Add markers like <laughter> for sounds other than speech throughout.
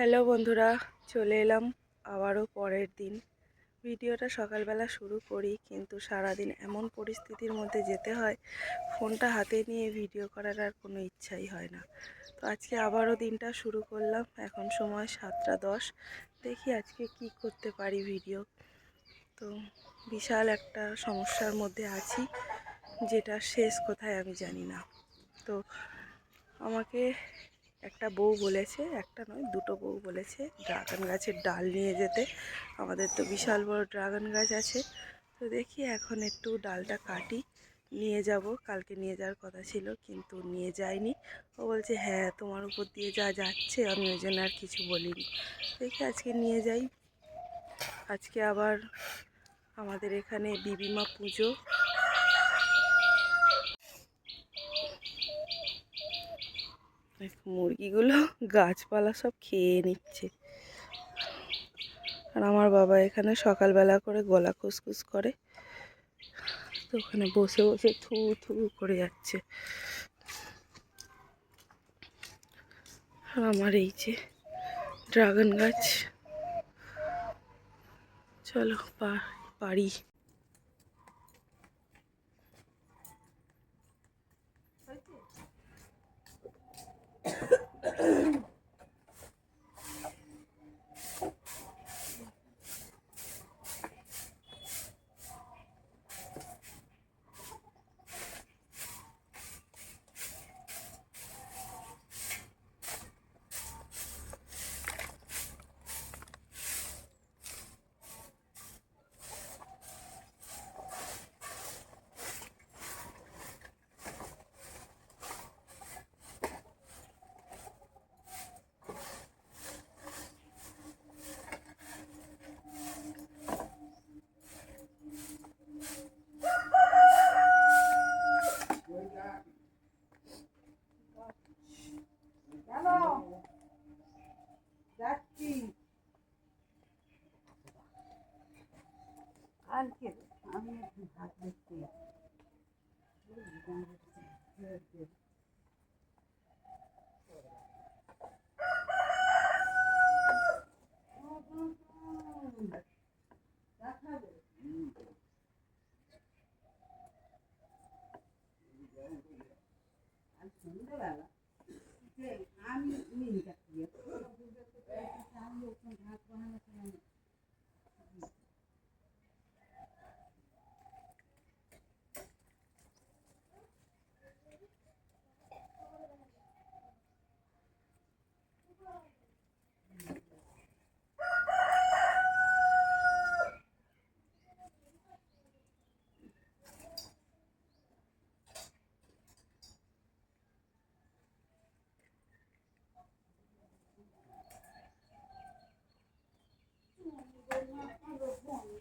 Hello বন্ধুরা, চলে এলাম আবারও পরের দিন। ভিডিওটা সকালবেলা শুরু করি, কিন্তু সারাদিন এমন পরিস্থিতির মধ্যে যেতে হয়, ফোনটা হাতে নিয়ে ভিডিও করার আর কোনো ইচ্ছাই হয় না। তো আজকে আবারও দিনটা শুরু করলাম, এখন সময় সাতটা দশ। দেখি আজকে কি করতে পারি ভিডিও। তো বিশাল একটা সমস্যার মধ্যে আছি, যেটা শেষ কোথায় আমি জানি না। তো আমাকে একটা বউ বলেছে, একটা নয়, দুটো বউ বলেছে, ড্রাগন গাছের ডাল নিয়ে যেতে। আমাদের তো বিশাল বড় ড্রাগন গাছ আছে। তো দেখি এখন একটু ডালটা কাটি, নিয়ে যাব। কালকে নিয়ে যাওয়ার কথা ছিল, কিন্তু নিয়ে যায়নি। ও বলছে হ্যাঁ তোমার উপর দিয়ে যা যাচ্ছে, আমি ওই জন্য আর কিছু বলিনি। দেখি আজকে নিয়ে যাই। আজকে আবার আমাদের এখানে বিবিমা পুজো। মুরগিগুলো <laughs> গাছপালা সব খেয়ে নিচ্ছে। আর আমার বাবা এখানে সকালবেলা করে গলা খুসখুস করে। তো ওখানে বসে বসে থু থু করে যাচ্ছে। আর আমার এই যে ড্রাগন গাছ। চলো পারি।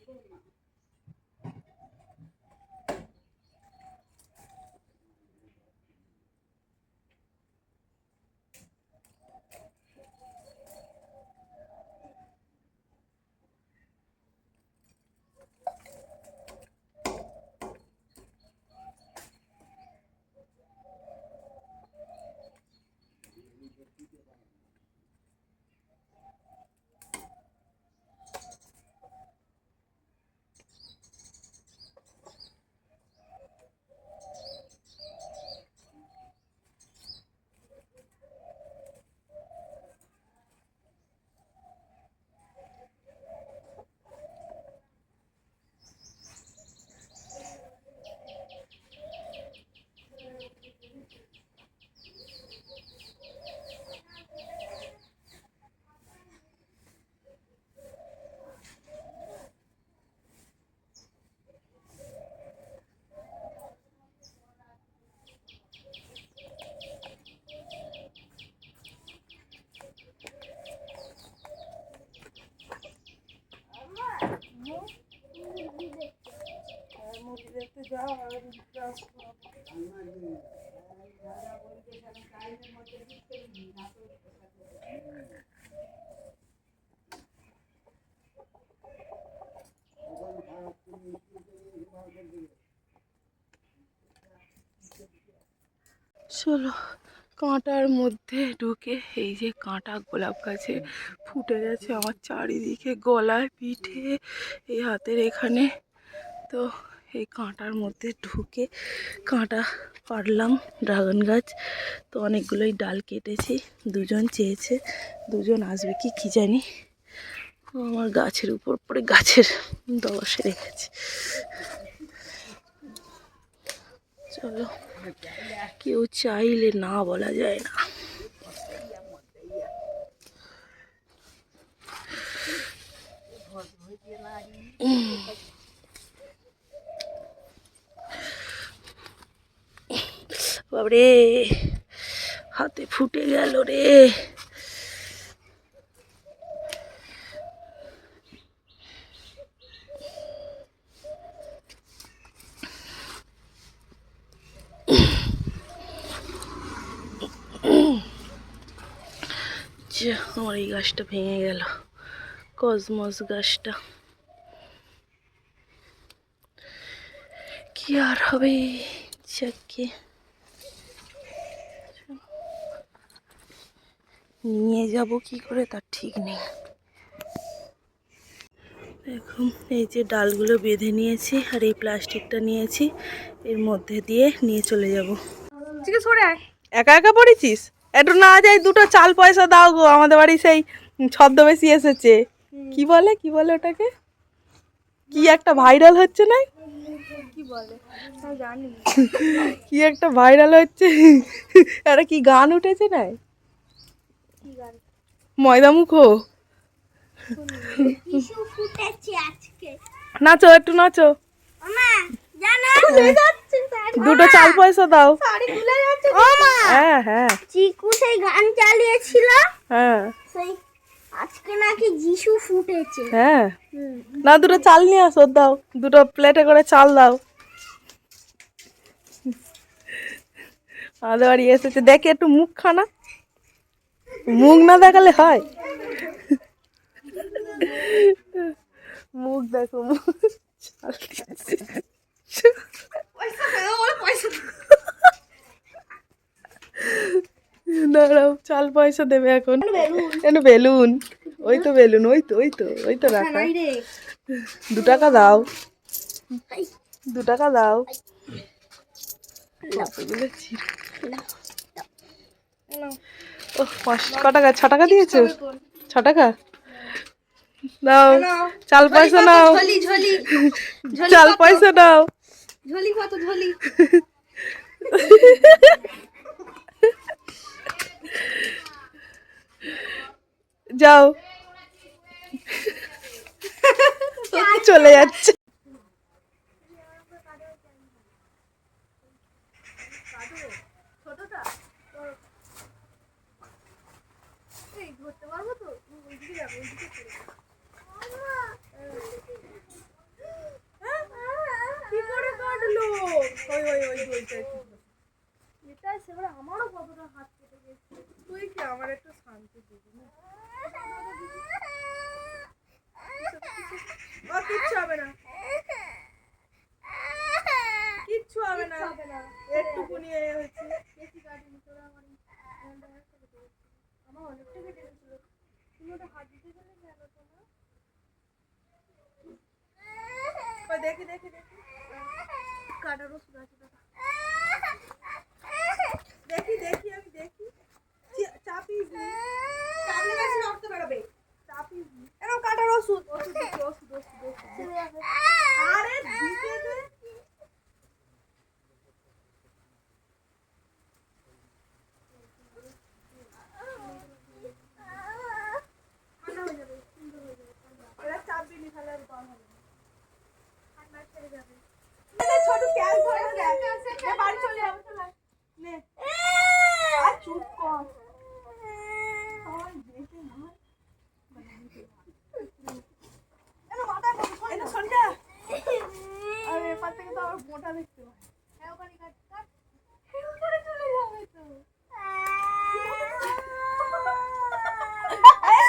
kurma. চলো, কাঁটার মধ্যে ঢুকে এই যে কাঁটা গোলাপ গাছে ফুটে গেছে আমার চারিদিকে গলায় পিঠে, এই হাতের এখানে। তো এই কাঁটার মধ্যে ঢুকে কাঁটা পারলাম ড্রাগন গাছ। তো অনেকগুলোই ডাল কেটেছি, দুজন চেয়েছে, দুজন আসবে কি, কী জানি। আমার গাছের উপর পড়ে গাছের দশে রেখেছি। চলো, কেউ চাইলে না বলা যায় না। বাবরে হাতে ফুটে গেল রে। আমার এই গাছটা ভেঙে গেল। কসমস গাছটা। কি আর হবে? যাকে নিয়ে যাব কি করে তার ঠিক নেই। এখন এই যে ডালগুলো বেঁধে নিয়েছি আর এই প্লাস্টিকটা নিয়েছি এর মধ্যে দিয়ে নিয়ে চলে যাব। একা একা পড়েছিস? একটু না যাই দুটো চাল পয়সা দাও গো আমাদের বাড়ি সেই ছদ্মবেশি এসেছে। কি বলে কি বলে ওটাকে? কি একটা ভাইরাল হচ্ছে না কি বলে? জানি কি একটা ভাইরাল হচ্ছে? একটা কি গান উঠেছে না ময়দা মুখো নাচো একটু নাচো। দুটো চাল পয়সা দাও। হ্যাঁ হ্যাঁ। চিকু সেই গান চালিয়েছিল। হ্যাঁ। সেই আজকে নাকি যিশু ফুটেছে। হ্যাঁ। না দুটো চাল নিয়ে আসো দাও। দুটো প্লেটে করে চাল দাও। আমাদের বাড়ি এসেছে। দেখে একটু মুখ খানা মুখ না দেখালে হয়? মুখ দেখো মুখ। দাঁড়াও চাল পয়সা দেবে এখন। কেন বেলুন। ওই তো বেলুন ওই তো ওই তো ওই তো রাখা। দু টাকা দাও। দু টাকা দাও। কতগুলো ছিল। ও ক টাকা ছ টাকা দিয়েছ ছ টাকা? চাল পয়সা নাও। চাল পয়সা নাও। ঝোলি কত ঝোলি? যাও। <laughs> চলে যাচ্ছে ধরতে পারব তো ওইদিকে যাব ওইদিকে চলে যাব। কি করে কাটলো ওই ওই ওই ওইটা এটা সেবার আমারও কতটা হাত কেটে গেছে তুই কি আমার একটু শান্তি দিবি না ও কিচ্ছু হবে না কিচ্ছু হবে না একটুকুনি এ হয়েছে বেশি কাটিনি তোরা আমার এই ফোনটা একটা কেটে গেছে। আমার অনেকটা কেটে গেছিল তুমি ওটা হাত দিতে গেলে কেন তোমার ওই দেখি দেখি দেখি কাটার ওষুধ আছে দাদা দেখি দেখি আমি দেখি। চাপি চাপিস। চাপলে বেশি রক্ত বেরোবে। চাপিস নি। এরকম কাটার ওষুধ ওষুধ ওষুধ ওষুধ ওষুধ আরে দিতে দে ঠান্ডা হয়ে যাবে সুন্দর হয়ে যাবে এরা চাপবি নি তাহলে আর কম হবে না। ঠান্ডা ছেড়ে যাবে নে, ছোট ক্যাশ ধরে নে। নে, বাড়ি চলে যাব চলে আয়। নে আর চুপ কর সবাই দেখে না এনো মাথায় পড়ে এনো সঞ্জা আরে থেকে তো আমার মোটা দেখতে পাই হ্যাঁ ওখানে কাট কাট। উপরে চলে যাবে তো।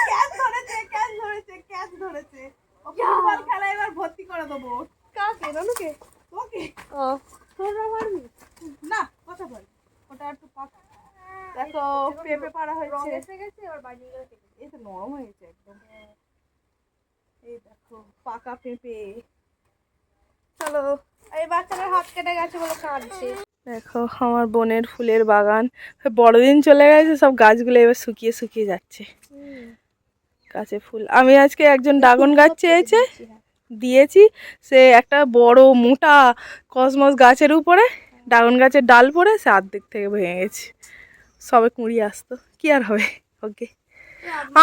ক্যাচ ধরেছে ক্যাচ ধরেছে ক্যাচ ধরেছে। ও ফুটবল খেলা এবার ভর্তি করে দেবো। কাকে নানুকে ওকে ও। তোরা পারবি না কথা বল। ওটা একটু পাকা। দেখো পেঁপে পাড়া রং হয়েছে এসে গেছে এবার বাড়ি এই তো নরম হয়ে গেছে একদম এই দেখো পাকা পেঁপে। চলো এই বাচ্চাটার হাত কেটে গেছে বলে কাঁদছে। দেখো আমার বোনের ফুলের বাগান। বড়দিন চলে গেছে সব গাছগুলো এবার শুকিয়ে শুকিয়ে যাচ্ছে। গাছে ফুল। আমি আজকে একজন ড্রাগন গাছ চেয়েছে দিয়েছি। সে একটা বড় মোটা কসমস গাছের উপরে ড্রাগন গাছের ডাল পরে সে আর্ধেক থেকে ভেঙে গেছে। সবে কুঁড়ি আসতো কি আর হবে? ওকে।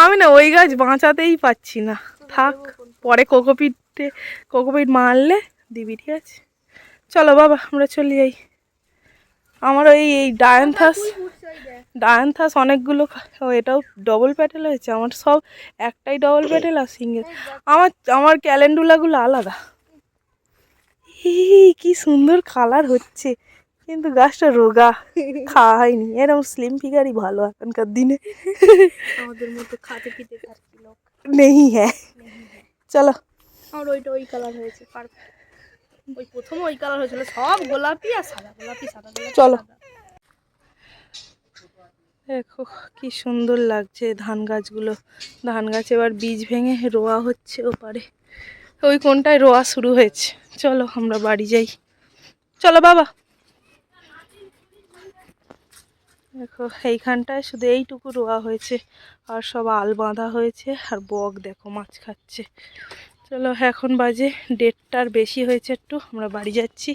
আমি না ওই গাছ বাঁচাতেই পাচ্ছি না। থাক পরে কোকোপিটে কোকোপিট মারলে দিবি ঠিক আছে? চলো বাবা আমরা চলে যাই। আমার ওই এই ডায়ান্থাস ডায়ান্থাস অনেকগুলো এটাও ডবল প্যাটেল হয়েছে। আমার সব একটাই ডবল প্যাটেল আর সিঙ্গেল আমার আমার ক্যালেন্ডুলাগুলো আলাদা। কি সুন্দর কালার হচ্ছে। কিন্তু গাছটা রোগা খাওয়া হয়নি এরকম স্লিম ফিগারই ভালো এখনকার দিনে। আমাদের মতো খাতে পিতে লোক। নেই হ্যাঁ। চলো। আমার ওইটা ওই কালার হয়েছে পারফেক্ট ওই প্রথম ওই কালার হয়েছিল সব গোলাপি আর সাদা গোলাপি সাদা। চলো। দেখো কি সুন্দর লাগছে ধান গাছগুলো। ধান গাছ এবার বীজ ভেঙে রোয়া হচ্ছে ওপারে। ওই কোনটায় রোয়া শুরু হয়েছে? চলো আমরা বাড়ি যাই। চলো বাবা। দেখো এইখানটায় শুধু এইটুকু রোয়া হয়েছে। আর সব আল বাঁধা হয়েছে আর বক দেখো মাছ খাচ্ছে। চলো, এখন বাজে দেড়টার বেশি হয়েছে একটু, আমরা বাড়ি যাচ্ছি।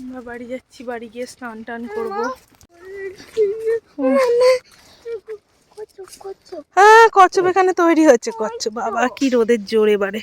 আমরা বাড়ি যাচ্ছি, বাড়ি গিয়ে স্নান টান করব। হ্যাঁ কচ্ছপ এখানে তৈরি হচ্ছে কচ্ছপ। বাবা, কি রোদের জোরে এবারে।